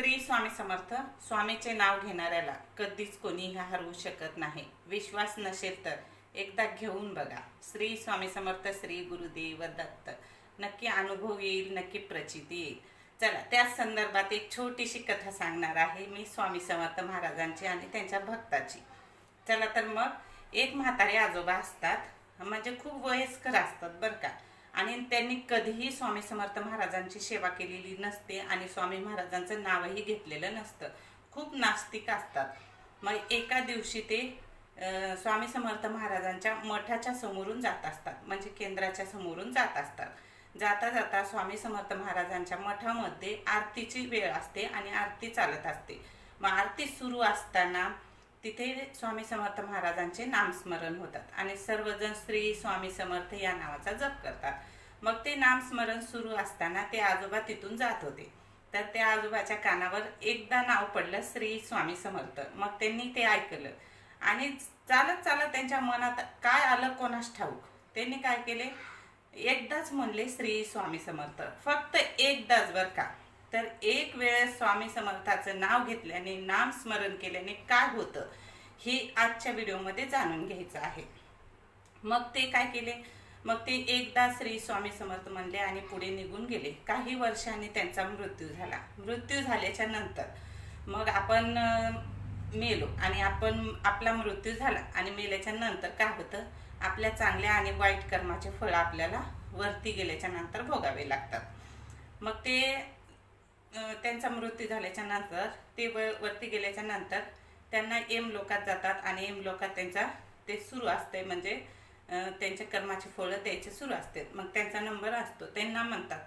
श्री स्वामी समर्थ स्वामीचे नाव घेणाऱ्याला कधीच कोणी हरवू शकत नाही. विश्वास नसेल तर एकदा घेऊन बघा. श्री स्वामी समर्थ श्री गुरुदेव दत्त. नक्की अनुभव येईल नक्की प्रचिती येईल. चला त्याच संदर्भात एक छोटीशी कथा सांगणार आहे मी स्वामी समर्थ महाराजांची आणि त्यांच्या भक्ताची. चला तर मग एक म्हातारे आजोबा असतात. म्हणजे खूप वयस्कर असतात बरं का? आणि त्यांनी कधीही स्वामी समर्थ महाराजांची सेवा केलेली नसते आणि स्वामी महाराजांचं नावही घेतलेलं नसतं. खूप नास्तिक असतात. मग एका दिवशी ते स्वामी समर्थ महाराजांच्या मठाच्या समोरून जात असतात. म्हणजे केंद्राच्या समोरून जात असतात. जाता जाता स्वामी समर्थ महाराजांच्या मठामध्ये आरतीची वेळ असते आणि आरती चालत असते. मग आरती सुरू असताना तिथे स्वामी समर्थ महाराजांचे नामस्मरण होतात आणि सर्वजण श्री स्वामी समर्थ या नावाचा जप करतात. मग ते नामस्मरण सुरू असताना ते आजोबा तिथून जात होते. तर त्या आजोबाच्या कानावर एकदा नाव पडलं श्री स्वामी समर्थ. मग त्यांनी ते ऐकलं. आणि चालत चालत त्यांच्या मनात काय आलं कोणास ठाऊक? त्यांनी काय केले? एकदाच म्हणले श्री स्वामी समर्थ. फक्त एकदाच बर का? तर एक वेळेस स्वामी समर्थाचं नाव घेतल्याने नाम स्मरण केल्याने काय होतं हे आजच्या व्हिडिओमध्ये जाणून घ्यायचं आहे. मग ते काय केले? मग ते एकदा श्री स्वामी समर्थ म्हणले आणि पुढे निघून गेले. काही वर्षांनी त्यांचा मृत्यू झाला. मृत्यू झाल्याच्यानंतर मग आपण मेलो आणि आपण आपला मृत्यू झाला आणि मेल्याच्या नंतर काय होतं? आपल्या चांगल्या आणि वाईट कर्माचे फळ आपल्याला वरती गेल्याच्यानंतर भोगावे लागतात. मग ते त्यांचा मृत्यू झाल्याच्यानंतर ते व- वरती गेल्याच्यानंतर त्यांना एम लोकात जातात आणि एम लोकात त्यांचा ते सुरू असते म्हणजे त्यांच्या कर्माचे फळं द्यायचे सुरू असते मग त्यांचा नंबर असतो. त्यांना म्हणतात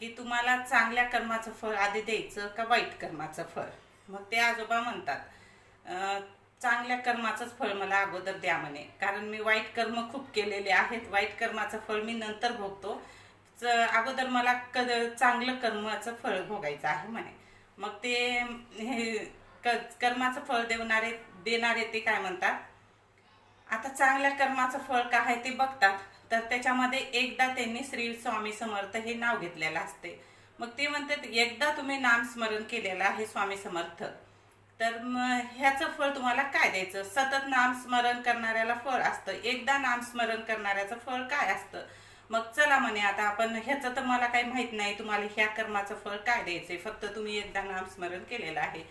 की तुम्हाला चांगल्या कर्माचं फळ आधी द्यायचं का वाईट कर्माचं फळ? मग ते आजोबा म्हणतात चांगल्या कर्माचंच फळ मला अगोदर द्या म्हणे. कारण मी वाईट कर्म खूप केलेले आहेत. वाईट कर्माचं फळ मी नंतर भोगतो. अगोदर मला क चांगलं कर्माचं फळ भोगायचं आहे म्हणे. मग ते हे क कर्माचं फळ देवणारे देणारे ते काय म्हणतात? आता चांगल्या कर्माचं फळ काय आहे ते बघतात तर त्याच्यामध्ये एकदा त्यांनी श्री स्वामी समर्थ हे नाव घेतलेलं असते. मग ते म्हणतात एकदा तुम्ही नामस्मरण केलेलं आहे स्वामी समर्थ तर मग ह्याचं फळ तुम्हाला काय द्यायचं? सतत नामस्मरण करणाऱ्याला फळ असतं. एकदा नामस्मरण करणाऱ्याचं फळ काय असतं? मग चला म्हणे आता आपण ह्याचं तर मला काही माहीत नाही तुम्हाला ह्या कर्माचं फळ काय द्यायचंय? फक्त तुम्ही एकदा नामस्मरण केलेलं आहे.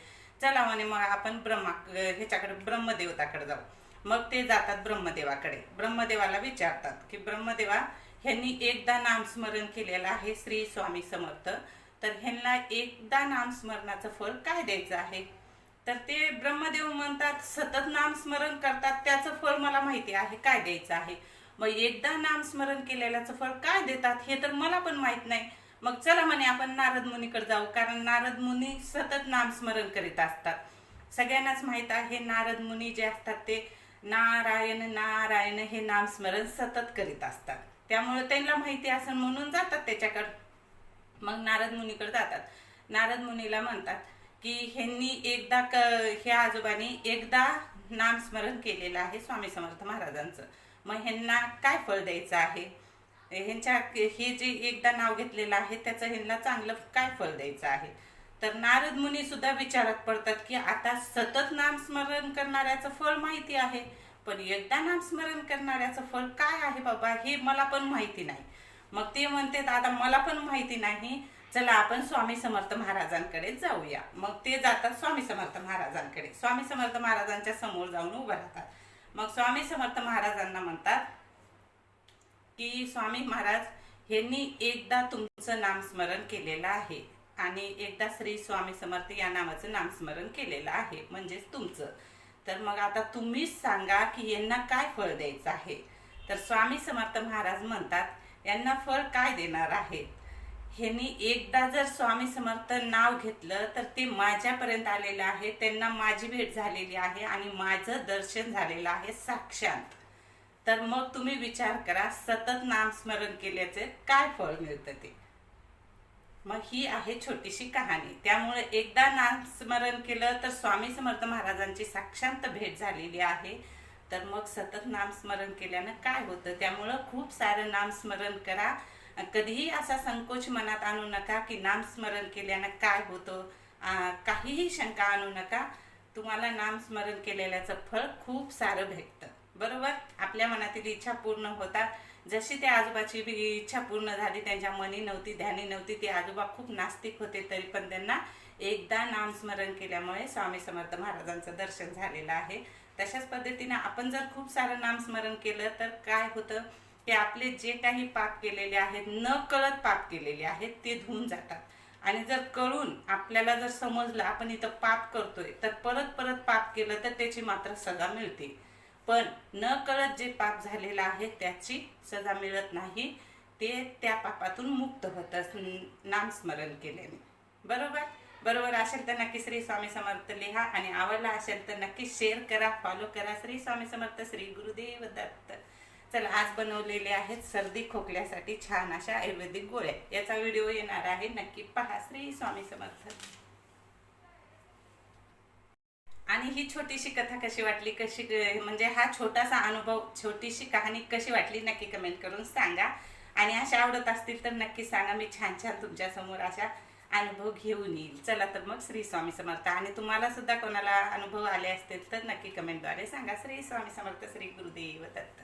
चला म्हणे मग आपण ब्रह्मा ह्याच्याकडे ब्रह्मदेवताकडे जाऊ. मग ते जातात ब्रह्मदेवाकडे. ब्रह्मदेवाला विचारतात की ब्रह्मदेवा ह्यांनी एकदा नामस्मरण केलेलं आहे श्री स्वामी समर्थ. तर ह्यांना एकदा नामस्मरणाचं फळ काय द्यायचं आहे? तर ते ब्रह्मदेव म्हणतात सतत नामस्मरण करतात त्याचं फळ मला माहिती आहे काय द्यायचं आहे? मग एकदा नामस्मरण केलेल्याचं फळ काय देतात हे तर मला पण माहीत नाही. मग चला म्हणे आपण नारद मुनीकडे जाऊ कारण नारद मुनी सतत नामस्मरण करीत असतात. सगळ्यांनाच माहीत आहे नारद मुनी जे असतात ते नारायण नारायण हे नामस्मरण सतत करीत असतात. त्यामुळे त्यांना माहिती असं म्हणून जातात त्याच्याकडं. मग नारद मुनीकडे जातात. नारद मुनीला म्हणतात की ह्यांनी एकदा क ह्या आजोबांनी एकदा नामस्मरण केलेलं आहे स्वामी समर्थ महाराजांचं. मग ह्यांना काय फळ द्यायचं आहे? ह्यांच्या हे जे एकदा नाव घेतलेलं आहे त्याचं ह्यांना चांगलं काय फळ द्यायचं आहे? तर नारद मुनी सुद्धा विचारात पडतात की आता सतत नामस्मरण करणाऱ्याचं फळ माहिती आहे पण एकदा नामस्मरण करणाऱ्याचं फळ काय आहे बाबा? हे मला पण माहिती नाही. मग ते म्हणते आता मला पण माहिती नाही. चला आपण स्वामी समर्थ महाराजांकडे जाऊया. मग ते जातात स्वामी समर्थ महाराजांकडे. स्वामी समर्थ महाराजांच्या समोर जाऊन उभं राहतात. मग स्वामी समर्थ महाराजांना म्हणतात की स्वामी महाराज यांनी एकदा तुमचं नामस्मरण केलेलं आहे आणि एकदा श्री स्वामी समर्थ या नावाचं नामस्मरण केलेलं आहे म्हणजेच तुमचं. तर मग आता तुम्हीच सांगा की यांना काय फळ द्यायचं आहे? तर स्वामी समर्थ महाराज म्हणतात यांना फळ काय देणार आहे ह्यांनी एकदा जर स्वामी समर्थ नाव घेतलं तर ते माझ्यापर्यंत आलेलं आहे. त्यांना माझी भेट झालेली आहे आणि माझं दर्शन झालेलं आहे साक्षात. तर मग तुम्ही विचार करा सतत नामस्मरण केल्याचे काय फळ मिळतं ते? मग ही आहे छोटीशी कहाणी. त्यामुळे एकदा नामस्मरण केलं तर स्वामी समर्थ महाराजांची साक्षांत भेट झालेली आहे. तर मग सतत नामस्मरण केल्यानं काय होतं? त्यामुळं खूप सारं नामस्मरण करा. कधीही असा संकोच मनात आणू नका की नामस्मरण केल्यानं काय होतं? काहीही शंका आणू नका. तुम्हाला नामस्मरण केलेल्याचं फळ खूप सारं भेटतं. बरोबर? आपल्या मनातील इच्छा पूर्ण होतात. जशी त्या आजोबाची बी इच्छा पूर्ण झाली त्यांच्या मनी नव्हती ध्यानी नव्हती ते आजोबा खूप नास्तिक होते तरी पण त्यांना एकदा नामस्मरण केल्यामुळे स्वामी समर्थ महाराजांचं दर्शन झालेलं आहे. तशाच पद्धतीने आपण जर खूप सारं नामस्मरण केलं तर काय होतं? की आपले जे काही पाप केलेले आहेत न कळत पाप केलेले आहेत ते धुवून जातात. आणि जर कळून आपल्याला जर समजलं आपण इथं पाप करतोय तर परत परत पाप केलं तर त्याची मात्र सजा मिळते. पण न कळत जे पाप झालेलं आहे त्याची सजा मिळत नाही. ते त्या पापातून मुक्त होतात नामस्मरण केल्याने. बरोबर? बरोबर असेल तर नक्की श्री स्वामी समर्थ लिहा. आणि आवडला असेल तर नक्की शेअर करा फॉलो करा. श्री स्वामी समर्थ श्री गुरुदेव दत्त. चला आज बनवलेले आहेत सर्दी खोकल्यासाठी छान अशा आयुर्वेदिक गोळ्या. याचा व्हिडिओ येणार आहे नक्की पहा. श्री स्वामी समर्थ. आणि ही छोटीशी कथा कशी वाटली कशी म्हणजे हा छोटासा अनुभव छोटीशी कहाणी कशी वाटली नक्की कमेंट करून सांगा. आणि अशा आवडत असतील तर नक्की सांगा मी छान छान तुमच्यासमोर अशा अनुभव घेऊन येईल. चला तर मग श्री स्वामी समर्थ. आणि तुम्हाला सुद्धा कोणाला अनुभव आले असतील तर नक्की कमेंटद्वारे सांगा. श्री स्वामी समर्थ श्री गुरुदेव दत्त.